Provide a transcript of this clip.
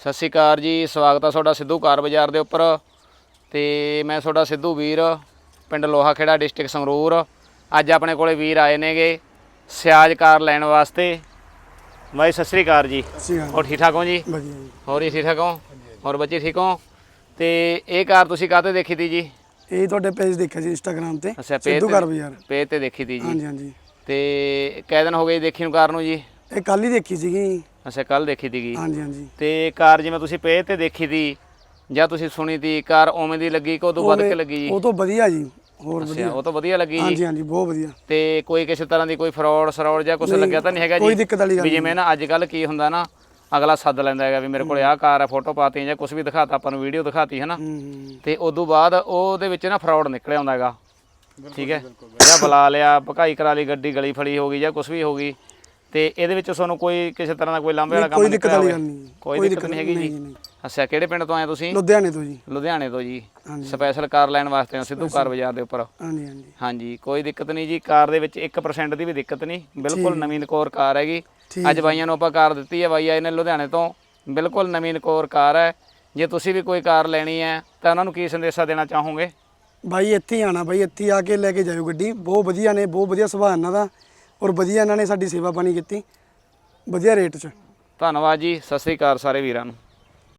ਸਤਿ ਸ਼੍ਰੀ ਅਕਾਲ ਜੀ ਸਵਾਗਤ ਆ ਤੁਹਾਡਾ ਸਿੱਧੂ ਕਾਰ ਬਾਜ਼ਾਰ ਦੇ ਉੱਪਰ। ਤੇ ਮੈਂ ਤੁਹਾਡਾ ਸਿੱਧੂ ਵੀਰ ਪਿੰਡ ਲੋਹਾ ਖੇੜਾ ਡਿਸਟ੍ਰਿਕਟ ਸੰਗਰੂਰ। ਅੱਜ ਆਪਣੇ ਕੋਲੇ ਵੀਰ ਆਏ ਨੇਗੇ ਸਿਆਜ ਕਾਰ ਲੈਣ ਵਾਸਤੇ। ਬਾਈ ਸਤਿ ਸ਼੍ਰੀ ਅਕਾਲ ਜੀ। ਹੋਰ ਠੀਕ ਠਾਕ ਹੋ ਜੀ? ਹੋਰ ਜੀ ਠੀਕ ਠਾਕ ਹੋ? ਹੋਰ ਬੱਚੇ ਠੀਕ ਹੋ? ਤੇ ਇਹ ਕਾਰ ਤੁਸੀਂ ਕਾਹਤੇ ਦੇਖੀ ਤੀ ਜੀ? ਇਹ ਤੁਹਾਡੇ ਪੇਜ ਦੇਖਿਆ ਸੀ ਇੰਸਟਾਗ੍ਰam ਤੇ ਸਿੱਧੂ ਘਰ ਬਾਜ਼ਾਰ। ਪੇਜ ਤੇ ਦੇਖੀ ਤੀ ਜੀ। ਹਾਂਜੀ ਹਾਂਜੀ। ਤੇ ਕੈ ਦਿਨ ਹੋ ਗਏ ਦੇਖੀ ਨੂੰ ਕਾਰ ਨੂੰ ਜੀ? ਇਹ ਕੱਲ ਹੀ ਦੇਖੀ ਸੀਗੀ। ਅੱਛਾ ਕੱਲ ਦੇਖੀ ਤੀਗੀ ਹਾਂਜੀ ਹਾਂਜੀ। ਤੇ ਕਾਰ ਜਿਵੇਂ ਤੁਸੀਂ ਪੇਜ ਤੇ ਦੇਖੀ ਤੀ ਜਾਂ ਤੁਸੀਂ ਸੁਣੀ ਤੀ ਕਾਰ ਉਵੇਂ ਦੀ ਲੱਗੀ ਕਿ ਉਦੋਂ ਵੱਧ ਕੇ ਲੱਗੀ ਜੀ? ਉਹ ਤੋਂ ਵਧੀਆ ਜੀ ਹੋਰ ਵਧੀਆ। ਉਹ ਤਾਂ ਵਧੀਆ ਲੱਗੀ ਜੀ। ਹਾਂਜੀ ਹਾਂਜੀ ਬਹੁਤ ਵਧੀਆ। ਤੇ ਕੋਈ ਕਿਸੇ ਤਰ੍ਹਾਂ ਦੀ ਕੋਈ ਫਰਾਡ ਸਰੌੜ ਜਾਂ ਕੁਝ ਲੱਗਿਆ ਤਾਂ ਨਹੀਂ ਹੈਗਾ ਜੀ? ਕੋਈ ਦਿੱਕਤ ਵਾਲੀ ਗੱਲ ਵੀ ਜਿਵੇਂ ਨਾ ਅੱਜ ਕੱਲ ਕੀ ਹੁੰਦਾ ਨਾ ਅਗਲਾ ਸੱਦ ਲੈਂਦਾ ਹੈਗਾ ਵੀ ਮੇਰੇ ਕੋਲੇ ਆਹ ਕਾਰ ਹੈ ਫੋਟੋ ਪਾਤੀ ਜਾਂ ਕੁਝ ਵੀ ਦਿਖਾਤਾ ਆਪਾਂ ਨੂੰ ਵੀਡੀਓ ਦਿਖਾਤੀ ਹੈ ਨਾ ਤੇ ਉਦੋਂ ਬਾਅਦ ਉਹਦੇ ਵਿੱਚ ਨਾ ਫਰਾਡ ਨਿਕਲ ਆਉਂਦਾ ਹੈਗਾ। ਠੀਕ ਹੈ? ਜਾਂ ਬੁਲਾ ਲਿਆ ਭਕਾਈ ਕਰਾ ਲਈ ਗੱਡੀ ਗਲੀ ਫੜੀ ਹੋ ਗਈ ਜਾਂ ਕੁਝ ਵੀ ਹੋ ਗਈ ਤੇ ਇਹਦੇ ਵਿੱਚ ਤੁਹਾਨੂੰ ਕੋਈ ਕਿਸੇ ਤਰ੍ਹਾਂ ਦਾ ਕੋਈ ਲਾਂਭੇ ਵਾਲਾ ਕੰਮ ਕੋਈ ਦਿੱਕਤ ਵਾਲੀ? ਗੱਲ ਨਹੀਂ ਕੋਈ ਦਿੱਕਤ ਨਹੀਂ ਹੈਗੀ ਜੀ? ਅੱਛਾ ਕਿਹੜੇ ਪਿੰਡ ਤੋਂ ਆਏ ਤੁਸੀਂ? ਲੁਧਿਆਣੇ ਤੋਂ ਜੀ। ਲੁਧਿਆਣੇ ਤੋਂ ਜੀ। ਸਪੈਸ਼ਲ ਕਾਰ ਲੈਣ ਵਾਸਤੇ ਆ ਸਿੱਧੂ ਕਾਰ ਬਾਜ਼ਾਰ ਦੇ ਉੱਪਰ। ਹਾਂਜੀ ਹਾਂਜੀ। ਹਾਂਜੀ ਕੋਈ ਦਿੱਕਤ ਨਹੀਂ ਜੀ। ਕਾਰ ਦੇ ਵਿੱਚ 1% ਦੀ ਵੀ ਦਿੱਕਤ ਨਹੀਂ। ਬਿਲਕੁਲ ਨਵੀਂ ਨਕੋਰ ਕਾਰ ਹੈਗੀ। ਅੱਜ ਬਾਈਆਂ ਨੂੰ ਆਪਾਂ ਕਾਰ ਦਿੱਤੀ ਹੈ ਬਾਈ ਆਏ ਨੇ ਲੁਧਿਆਣੇ ਤੋਂ। ਬਿਲਕੁਲ ਨਵੀਂ ਨਕੋਰ ਕਾਰ ਹੈ। ਜੇ ਤੁਸੀਂ ਵੀ ਕੋਈ ਕਾਰ ਲੈਣੀ ਹੈ ਤਾਂ ਉਹਨਾਂ ਨੂੰ ਕੀ ਸੰਦੇਸ਼ਾ ਦੇਣਾ ਚਾਹੋਗੇ? ਬਾਈ ਇੱਥੇ ਆਣਾ ਬਾਈ ਇੱਥੇ ਆ ਕੇ ਲੈ ਕੇ ਜਾਇਓ ਗੱਡੀ। ਬਹੁਤ ਵਧੀਆ ਨੇ ਬਹੁਤ ਵਧੀਆ ਸੁਭਾਅ ਇਹਨਾਂ ਦਾ। ਔਰ ਵਧੀਆ ਇਹਨਾਂ ਨੇ ਸਾਡੀ ਸੇਵਾ ਪਾਣੀ ਕੀਤੀ, ਵਧੀਆ ਰੇਟ 'ਚ। ਧੰਨਵਾਦ ਜੀ, ਸਤਿ ਸ੍ਰੀ ਅਕਾਲ ਸਾਰੇ ਵੀਰਾਂ ਨੂੰ।